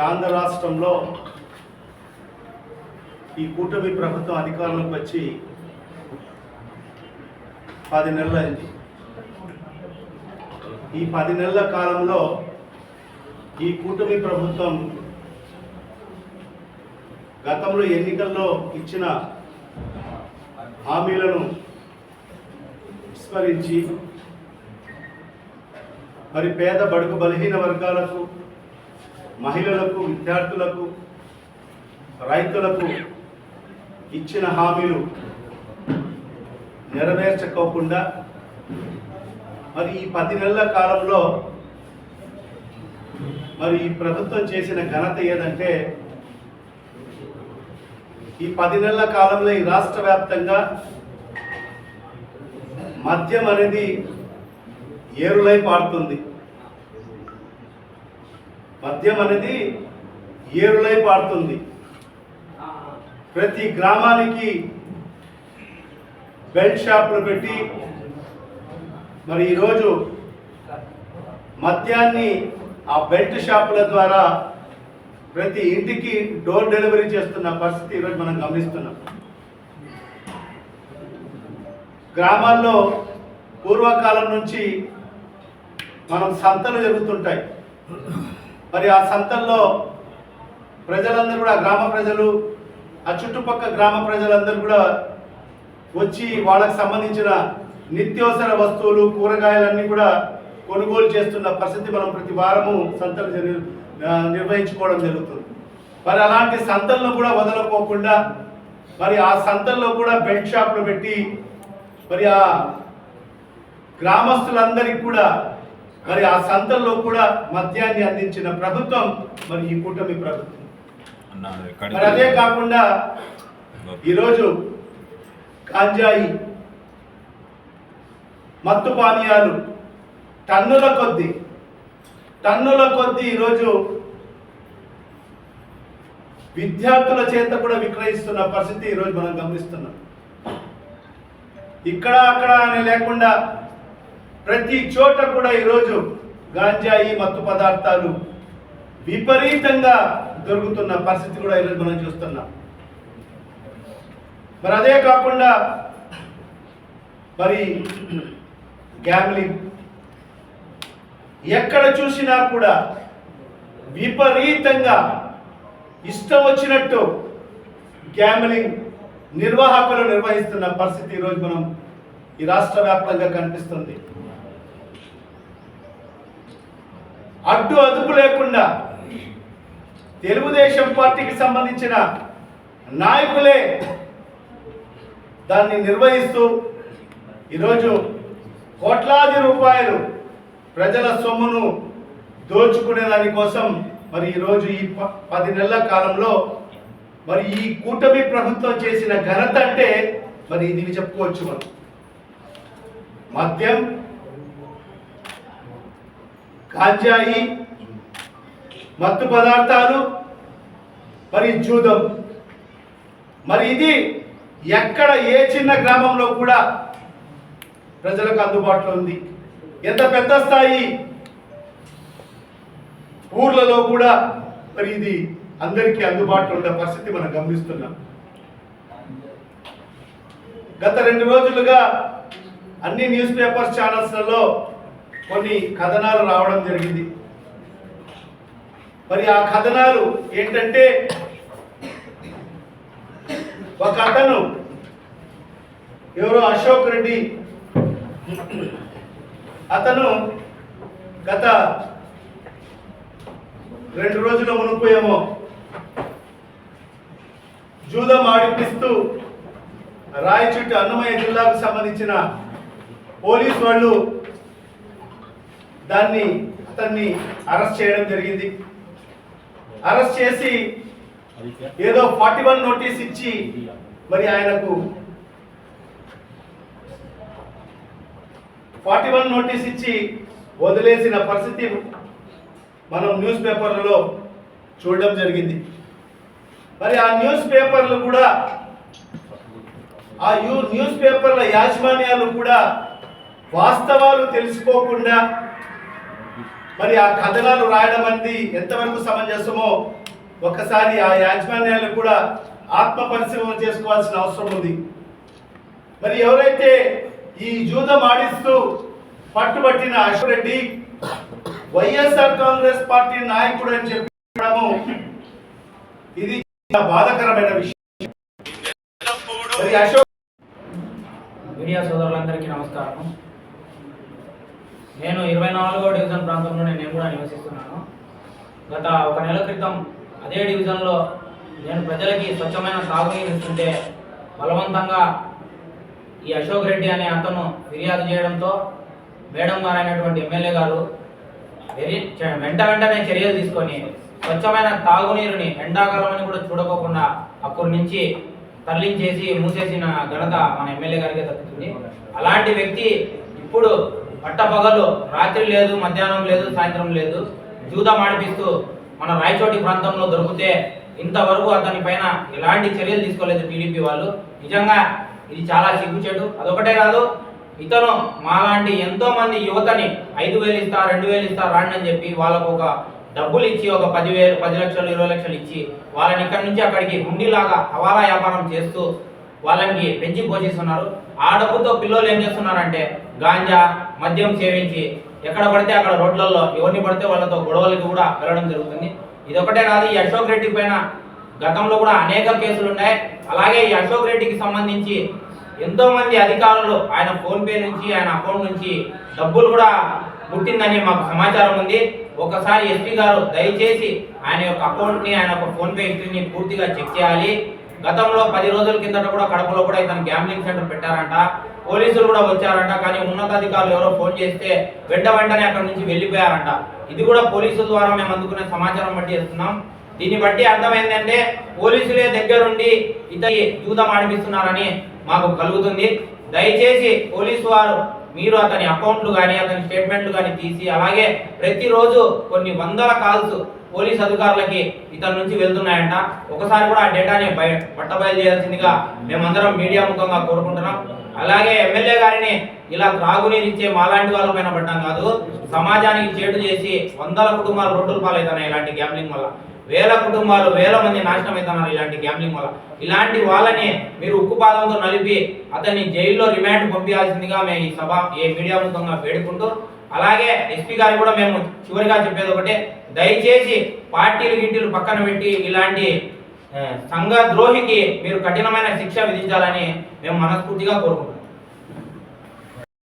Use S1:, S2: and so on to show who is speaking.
S1: ఆంధ్ర రాష్ట్రంలో ఈ కూటమి ప్రభుత్వం అధికారంలోకి వచ్చి పది నెలలైంది ఈ పది నెలల కాలంలో ఈ కూటమి ప్రభుత్వం గతంలో ఎన్నికల్లో ఇచ్చిన హామీలను విస్మరించి మరి పేద బడుగు బలహీన వర్గాలకు మహిళలకు విద్యార్థులకు రైతులకు ఇచ్చిన హామీలు నెరవేర్చకోకుండా మరి ఈ పది నెలల కాలంలో మరి ఈ ప్రభుత్వం చేసిన ఘనత ఏదంటే ఈ పది నెలల కాలంలో ఈ రాష్ట్ర వ్యాప్తంగా మద్యం అనేది ఏరులై పారుతుంది. మద్యం అనేది ఏరులై పారుతుంది ప్రతి గ్రామానికి బెల్ట్ షాపులు పెట్టి మరి ఈరోజు మద్యాన్ని ఆ బెల్ట్ షాపుల ద్వారా ప్రతి ఇంటికి డోర్ డెలివరీ చేస్తున్న పరిస్థితి ఈరోజు మనం గమనిస్తున్నాం. గ్రామాల్లో పూర్వకాలం నుంచి మనం సంతలు జరుగుతుంటాయి. మరి ఆ సంతల్లో ప్రజలందరూ కూడా గ్రామ ప్రజలు ఆ చుట్టుపక్కల గ్రామ ప్రజలందరూ కూడా వచ్చి వాళ్ళకి సంబంధించిన నిత్యావసర వస్తువులు కూరగాయలన్నీ కూడా కొనుగోలు చేస్తున్న పరిస్థితి మనం ప్రతి వారము సంతలు జరి- నిర్వహించుకోవడం జరుగుతుంది. మరి అలాంటి సంతలను కూడా వదలకోకుండా మరి ఆ సంతల్లో కూడా బెల్ట్ షాప్లు పెట్టి మరి ఆ గ్రామస్తులందరికీ కూడా మరి ఆ సంతల్లో కూడా మద్యాన్ని అందించిన ప్రభుత్వం మరి ఈ కూటమి ప్రభుత్వం. మరి అదే కాకుండా ఈరోజు కాంజాయి మత్తు పానీయాలు టన్నుల కొద్ది టన్నుల కొద్ది ఈరోజు విద్యార్థుల చేత కూడా విక్రయిస్తున్న పరిస్థితి ఈరోజు మనం గమనిస్తున్నాం. ఇక్కడ అక్కడ అని లేకుండా ప్రతి చోట కూడా ఈరోజు గాంజాయి మత్తు పదార్థాలు విపరీతంగా దొరుకుతున్న పరిస్థితి కూడా ఈరోజు మనం చూస్తున్నాం. మరి అదే కాకుండా మరి గ్యామ్లింగ్ ఎక్కడ చూసినా కూడా విపరీతంగా ఇష్టం వచ్చినట్టు గ్యామ్లింగ్ నిర్వాహకులు నిర్వహిస్తున్న పరిస్థితి ఈరోజు మనం ఈ రాష్ట్ర వ్యాప్తంగా కనిపిస్తుంది. అడ్డు అదుపు లేకుండా తెలుగుదేశం పార్టీకి సంబంధించిన నాయకులే దాన్ని నిర్వహిస్తూ ఈరోజు కోట్లాది రూపాయలు ప్రజల సొమ్మును దోచుకునే దానికోసం మరి ఈరోజు ఈ ప- పది నెలల కాలంలో మరి ఈ కూటమి ప్రభుత్వం చేసిన ఘనత అంటే మరి ఇది చెప్పుకోవచ్చు మనం. మద్యం కాంజాయి మత్తు పదార్థాలు. మరి జూదం. మరి ఇది ఎక్కడ ఏ చిన్న గ్రామంలో కూడా ప్రజలకు అందుబాటులో ఉంది. ఎంత పెద్ద స్థాయి ఊర్లలో కూడా మరి ఇది అందరికీ అందుబాటులో ఉన్న పరిస్థితి మనం గమనిస్తున్నాం. గత రెండు రోజులుగా అన్ని న్యూస్ పేపర్స్ ఛానల్స్లలో కొన్ని కథనాలు రావడం జరిగింది. మరి ఆ కథనాలు ఏంటంటే ఒక అతను ఎవరో అశోక్ రెడ్డి. అతను గత రెండు రోజుల మునుపు ఏమో జూదం ఆడిపిస్తూ రాయచుట్టు అన్నమయ్య జిల్లాకు సంబంధించిన పోలీస్ వాళ్ళు దాన్ని అతన్ని అరెస్ట్ చేయడం జరిగింది. అరెస్ట్ చేసి ఏదో ఫార్టీ వన్ నోటీస్ ఇచ్చి మరి ఆయనకు ఫార్టీ వన్ నోటీస్ ఇచ్చి వదిలేసిన పరిస్థితి మనం న్యూస్ పేపర్లలో చూడడం జరిగింది. మరి ఆ న్యూస్ పేపర్లు కూడా ఆ యూ న్యూస్ పేపర్ల యాజమాన్యాలు కూడా వాస్తవాలు తెలుసుకోకుండా మరి ఆ కథనాలు రాయడం అనేది ఎంతవరకు సమంజసమో ఒకసారి ఆ యాజమాన్యాలను కూడా ఆత్మ పరిశీలన చేసుకోవాల్సిన అవసరం ఉంది. మరి ఎవరైతే ఈ జూదం ఆడిస్తూ పట్టుబట్టిన అశోక్ రెడ్డి వైఎస్ఆర్ కాంగ్రెస్ పార్టీ నాయకుడు అని చెప్పడము ఇది బాధకరమైన బాధాకరమైన విషయం. అశోక్
S2: మీడియా సోదరులందరికీ నమస్కారం. నేను ఇరవై నాలుగో డివిజన్ ప్రాంతంలోనే నేను కూడా నివసిస్తున్నాను. గత ఒక నెల క్రితం అదే డివిజన్లో నేను ప్రజలకి స్వచ్ఛమైన తాగునీరు ఇస్తుంటే బలవంతంగా ఈ అశోక్ రెడ్డి అనే అతను ఫిర్యాదు చేయడంతో మేడం గారు అయినటువంటి ఎమ్మెల్యే గారు వెరీ వెంట వెంటనే చర్యలు తీసుకొని స్వచ్ఛమైన తాగునీరుని ఎండాకాలం అని కూడా చూడకోకుండా అక్కడి నుంచి తరలించేసి మూసేసిన ఘనత మన ఎమ్మెల్యే గారికి దక్కుతుంది. అలాంటి వ్యక్తి ఇప్పుడు పట్టపగలు రాత్రి లేదు మధ్యాహ్నం లేదు సాయంత్రం లేదు జూదం ఆడిపిస్తూ మన రాయచోటి ప్రాంతంలో దొరికితే ఇంతవరకు అతని పైన ఎలాంటి చర్యలు తీసుకోలేదు టీడీపీ వాళ్ళు. నిజంగా ఇది చాలా సిగ్గుచేటు అదొకటే కాదు ఇతను మాలాంటి ఎంతో మంది యువతని ఐదు వేలు ఇస్తా రెండు వేలు ఇస్తా రాండి అని చెప్పి వాళ్ళకు ఒక డబ్బులు ఇచ్చి ఒక పదివేలు పది లక్షలు ఇరవై లక్షలు ఇచ్చి వాళ్ళని ఇక్కడి నుంచి అక్కడికి హుండీలాగా హవాలా వ్యాపారం చేస్తూ వాళ్ళకి పెంచి పోషిస్తున్నారు. ఆ డబ్బుతో పిల్లలు ఏం చేస్తున్నారంటే గాంజా మద్యం సేవించి ఎక్కడ పడితే అక్కడ రోడ్లలో ఎవరిని పడితే వాళ్ళతో గొడవలకి కూడా వెళ్ళడం జరుగుతుంది. ఇదొకటే కాదు ఈ అశోక్ రెడ్డి పైన గతంలో కూడా అనేక కేసులు ఉన్నాయి. అలాగే ఈ అశోక్ రెడ్డికి సంబంధించి ఎంతో మంది అధికారులు ఆయన ఫోన్ పే నుంచి ఆయన అకౌంట్ నుంచి డబ్బులు కూడా పుట్టిందని మాకు సమాచారం ఉంది. ఒకసారి ఎస్పీ గారు దయచేసి ఆయన యొక్క అకౌంట్ని ఆయన యొక్క ఫోన్పే హిస్టరీని పూర్తిగా చెక్ చేయాలి. గతంలో పది రోజుల కిందట కూడా కడపలో కూడా ఇతను గ్యాంబ్లింగ్ సెంటర్ పెట్టారంట. పోలీసులు కూడా వచ్చారంట కానీ ఉన్నతాధికారులు ఎవరో ఫోన్ చేస్తే వెంట వెంటనే అక్కడ నుంచి వెళ్ళిపోయారంట. ఇది కూడా పోలీసుల ద్వారా మేము అందుకునే సమాచారం బట్టి చేస్తున్నాం దీన్ని బట్టి అర్థమైందంటే పోలీసులే దగ్గరుండి ఇతని జూదం ఆడిపిస్తున్నారని మాకు కలుగుతుంది. దయచేసి పోలీసు వారు మీరు అతని అకౌంట్లు కానీ అతని స్టేట్మెంట్లు కానీ తీసి అలాగే ప్రతిరోజు కొన్ని వందల కాల్స్ పోలీస్ అధికారులకి ఇతని నుంచి వెళ్తున్నాయంట. ఒకసారి కూడా ఆ డేటాని బయ పట్టబయలు చేయాల్సిందిగా మేమందరం మీడియా ముఖంగా కోరుకుంటున్నాం. అలాగే ఎమ్మెల్యే గారిని ఇలా త్రాగునీరు ఇచ్చే మాలాంటి వాళ్ళ పైన పడ్డం కాదు. సమాజానికి చేటు చేసి వందల కుటుంబాలు రోడ్డుల పాలవుతున్నాయి ఇలాంటి గ్యాంబ్లింగ్ వల్ల. వేల కుటుంబాలు వేల మంది నాశనం అవుతున్నారు ఇలాంటి గ్యాంబ్లింగ్ వల్ల. ఇలాంటి వాళ్ళని మీరు ఉక్కుపాదంతో నలిపి అతన్ని జైల్లో రిమాండ్ పంపించాల్సిందిగా మేము ఈ సభ ఏ మీడియా ముఖంగా వేడుకుంటూ అలాగే ఎస్పీ గారు కూడా మేము చివరిగా చెప్పేది ఒకటి దయచేసి పార్టీలు గిట్టీలు పక్కన పెట్టి ఇలాంటి సంఘ ద్రోహికి మీరు కఠినమైన శిక్ష విధించాలని మేము మనస్ఫూర్తిగా కోరుకుంటున్నాం.